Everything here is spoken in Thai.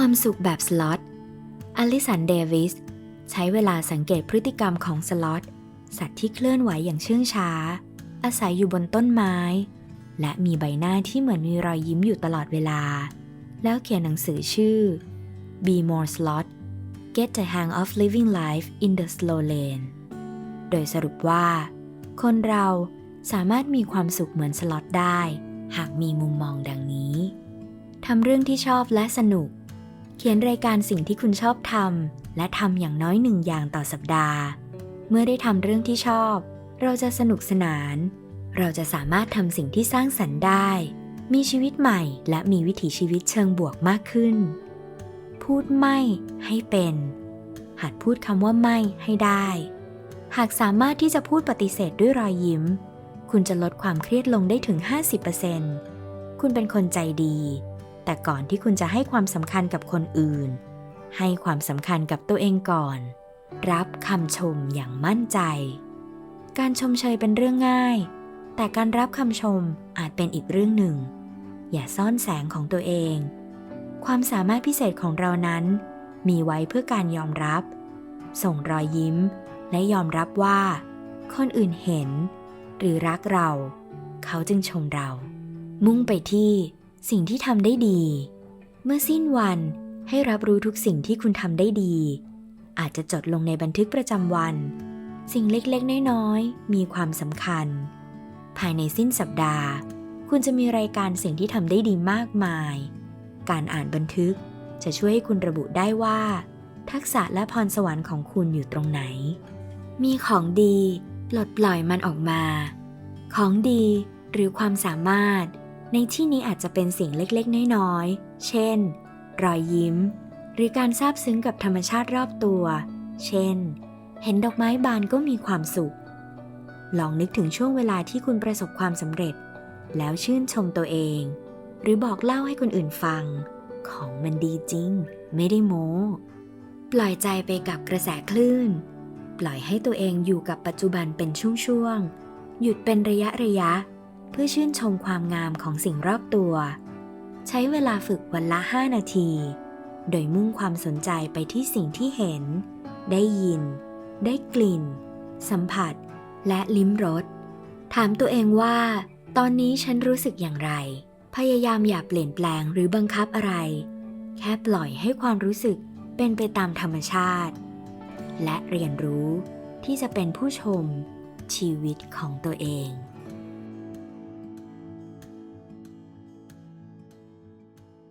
ความสุขแบบสล็อต อลิสัน เดวิส ใช้เวลาสังเกตพฤติกรรมของสล็อต สัตว์ที่เคลื่อนไหวอย่างเชื่องช้า อาศัยอยู่บนต้นไม้ และมีใบหน้าที่เหมือนมีรอยยิ้มอยู่ตลอดเวลา แล้วเขียนหนังสือชื่อ Be More Slot Get the Hang of Living Life in the Slow Lane โดยสรุปว่า คนเราสามารถมีความสุขเหมือนสล็อตได้ หากมีมุมมองดังนี้ทำเรื่องที่ชอบและสนุก เขียนรายการสิ่งที่คุณชอบทำและทำอย่างน้อยหนึ่งอย่างต่อสัปดาห์ เมื่อได้ทำเรื่องที่ชอบ เราจะสนุกสนาน เราจะสามารถทำสิ่งที่สร้างสรรค์ได้ มีชีวิตใหม่และมีวิถีชีวิตเชิงบวกมากขึ้น พูดไม่ให้เป็น หัดพูดคำว่าไม่ให้ได้ หากสามารถที่จะพูดปฏิเสธด้วยรอยยิ้ม คุณจะลดความเครียดลงได้ถึง 50%คุณเป็นคนใจดี แต่ก่อนที่คุณจะให้ความสำคัญกับคนอื่น ให้ความสำคัญกับตัวเองก่อน รับคำชมอย่างมั่นใจ การชมเชยเป็นเรื่องง่าย แต่การรับคำชมอาจเป็นอีกเรื่องหนึ่ง อย่าซ่อนแสงของตัวเอง ความสามารถพิเศษของเรานั้น มีไว้เพื่อการยอมรับ ส่งรอยยิ้ม และยอมรับว่า คนอื่นเห็น หรือรักเรา เขาจึงชมเรา มุ่งไปที่ สิ่งที่ทำได้ดี เมื่อสิ้นวันให้รับรู้ทุกสิ่งที่คุณทำได้ดี อาจจะจดลงในบันทึกประจำวัน สิ่งเล็กๆ น้อยๆ มีความสำคัญ ภายในสิ้นสัปดาห์ คุณจะมีรายการสิ่งที่ทำได้ดีมากมาย การอ่านบันทึกจะช่วยให้คุณระบุได้ว่า ทักษะและพรสวรรค์ของคุณอยู่ตรงไหน มีของดี ปลดปล่อยมันออกมา ของดีหรือความสามารถ ในที่นี้อาจจะเป็นสิ่งเล็กๆ น้อยๆ เช่น รอยยิ้ม หรือการซาบซึ้งกับธรรมชาติรอบตัว เช่น เห็นดอกไม้บานก็มีความสุข ลองนึกถึงช่วงเวลาที่คุณประสบความสำเร็จ แล้วชื่นชมตัวเอง หรือบอกเล่าให้คนอื่นฟัง ของมันดีจริง ไม่ได้โม้ ปล่อยใจไปกับกระแสคลื่น ปล่อยให้ตัวเองอยู่กับปัจจุบันเป็นช่วงๆ หยุดเป็นระยะระยะ เพื่อชื่นชมความงามของสิ่งรอบตัว ใช้เวลาฝึกวันละ 5 นาที โดยมุ่งความสนใจไปที่สิ่งที่เห็น ได้ยิน ได้กลิ่น สัมผัส และลิ้มรส ถามตัวเองว่า ตอนนี้ฉันรู้สึกอย่างไร พยายามอย่าเปลี่ยนแปลงหรือบังคับอะไร แค่ปล่อยให้ความรู้สึกเป็นไปตามธรรมชาติ และเรียนรู้ที่จะเป็นผู้ชมชีวิตของตัวเอง